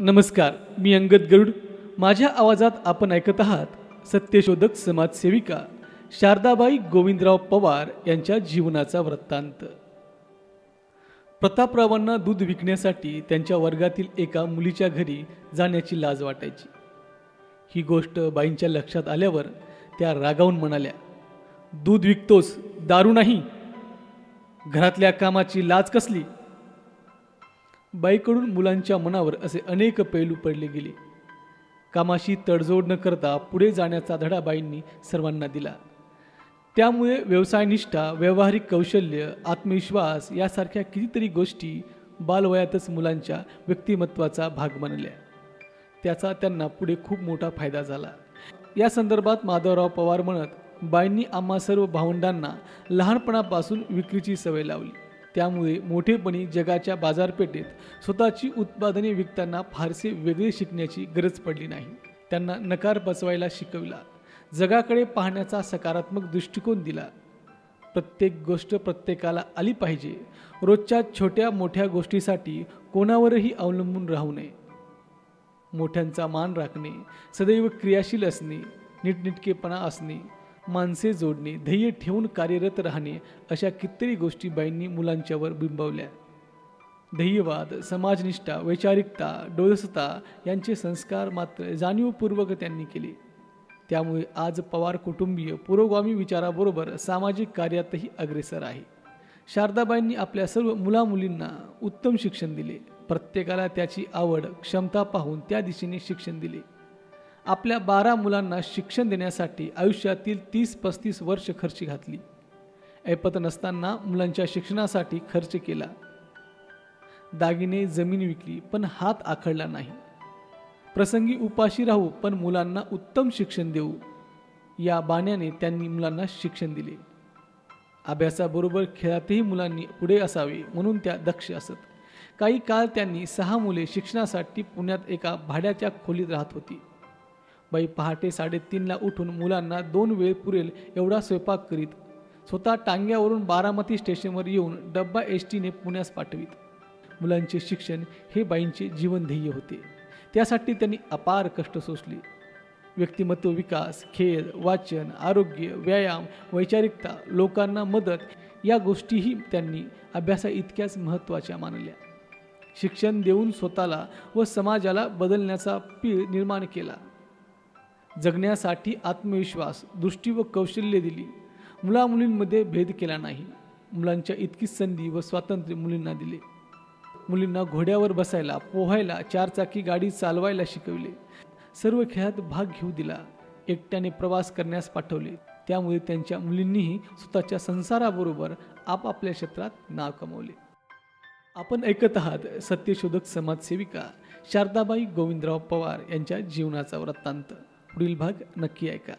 नमस्कार मी अंगद गरुड. माझ्या आवाजात आपण ऐकत आहात सत्यशोधक समाजसेविका शारदाबाई गोविंदराव पवार यांच्या जीवनाचा वृत्तांत. प्रतापरावांना दूध विकण्यासाठी त्यांच्या वर्गातील एका मुलीच्या घरी जाण्याची लाज वाटायची. ही गोष्ट बाईंच्या लक्षात आल्यावर त्या रागावून म्हणाल्या दूध विकतोस दारू नाही. घरातल्या कामाची लाज कसली? बाईकडून मुलांच्या मनावर असे अनेक पैलू पडले गेले. कामाशी तडजोड न करता पुढे जाण्याचा धडा बाईंनी सर्वांना दिला. त्यामुळे व्यवसायनिष्ठा व्यावहारिक कौशल्य आत्मविश्वास यासारख्या कितीतरी गोष्टी बालवयातच मुलांच्या व्यक्तिमत्वाचा भाग बनल्या. त्याचा त्यांना पुढे खूप मोठा फायदा झाला. या संदर्भात माधवराव पवार म्हणत बाईंनी आम्हा सर्व भावंडांना लहानपणापासून विक्रीची सवय लावली. त्यामुळे मोठेपणी जगाच्या बाजारपेठेत स्वतःची उत्पादने विकताना फारसे वेगळे शिकण्याची गरज पडली नाही. त्यांना नकार बसवायला शिकविला. जगाकडे पाहण्याचा सकारात्मक दृष्टिकोन दिला. प्रत्येक गोष्ट प्रत्येकाला आली पाहिजे. रोजच्या छोट्या मोठ्या गोष्टीसाठी कोणावरही अवलंबून राहू नये. मोठ्यांचा मान राखणे सदैव क्रियाशील असणे नीटनिटकेपणा असणे माणसे जोडणे ध्येय ठेवून कार्यरत राहणे अशा कितीतरी गोष्टी बाईंनी मुलांच्यावर बिंबवल्या. ध्येयवाद समाजनिष्ठा वैचारिकता डोळसता यांचे संस्कार मात्र जाणीवपूर्वक त्यांनी केले. त्यामुळे आज पवार कुटुंबीय पुरोगामी विचाराबरोबर सामाजिक कार्यातही अग्रेसर आहे. शारदाबाईंनी आपल्या सर्व मुलामुलींना उत्तम शिक्षण दिले. प्रत्येकाला त्याची आवड क्षमता पाहून त्या दिशेने शिक्षण दिले. आपल्या बारा मुलांना शिक्षण देण्यासाठी आयुष्यातील तीस पस्तीस वर्ष खर्च घातली. ऐपत नसताना मुलांच्या शिक्षणासाठी खर्च केला. दागिने जमीन विकली पण हात आखडला नाही. प्रसंगी उपाशी राहू पण मुलांना उत्तम शिक्षण देऊ. या बाण्याने त्यांनी मुलांना शिक्षण दिले. अभ्यासाबरोबर खेळातही मुलांनी पुढे असावे म्हणून त्या दक्ष असत. काही काळ त्यांनी सहा मुले शिक्षणासाठी पुण्यात एका भाड्याच्या खोलीत राहत होती. बाई पहाटे साडेतीनला उठून मुलांना दोन वेळ पुरेल एवढा स्वयंपाक करीत स्वतः टांग्यावरून बारामती स्टेशनवर येऊन डब्बा एस टीने पुण्यास पाठवीत. मुलांचे शिक्षण हे बाईंचे जीवनध्येय होते. त्यासाठी त्यांनी अपार कष्ट सोसले. व्यक्तिमत्व विकास खेळ वाचन आरोग्य व्यायाम वैचारिकता लोकांना मदत या गोष्टीही त्यांनी अभ्यासा इतक्याच महत्त्वाच्या मानल्या. शिक्षण देऊन स्वतःला व समाजाला बदलण्याचा पीळ निर्माण केला. जगण्यासाठी आत्मविश्वास दृष्टी व कौशल्य दिली. मुलामुलींमध्ये भेद केला नाही. मुलांच्या इतकीच संधी व स्वातंत्र्य मुलींना दिले. मुलींना घोड्यावर बसायला पोहायला चारचाकी गाडी चालवायला शिकविले. सर्व खेळात भाग घेऊ दिला. एकट्याने प्रवास करण्यास पाठवले. त्यामुळे त्यांच्या मुलींनीही स्वतःच्या संसाराबरोबर आपापल्या क्षेत्रात नाव कमवले. आपण ऐकत आहात सत्यशोधक समाजसेविका शारदाबाई गोविंदराव पवार यांच्या जीवनाचा वृत्तांत. पुढील भाग नक्की ऐका.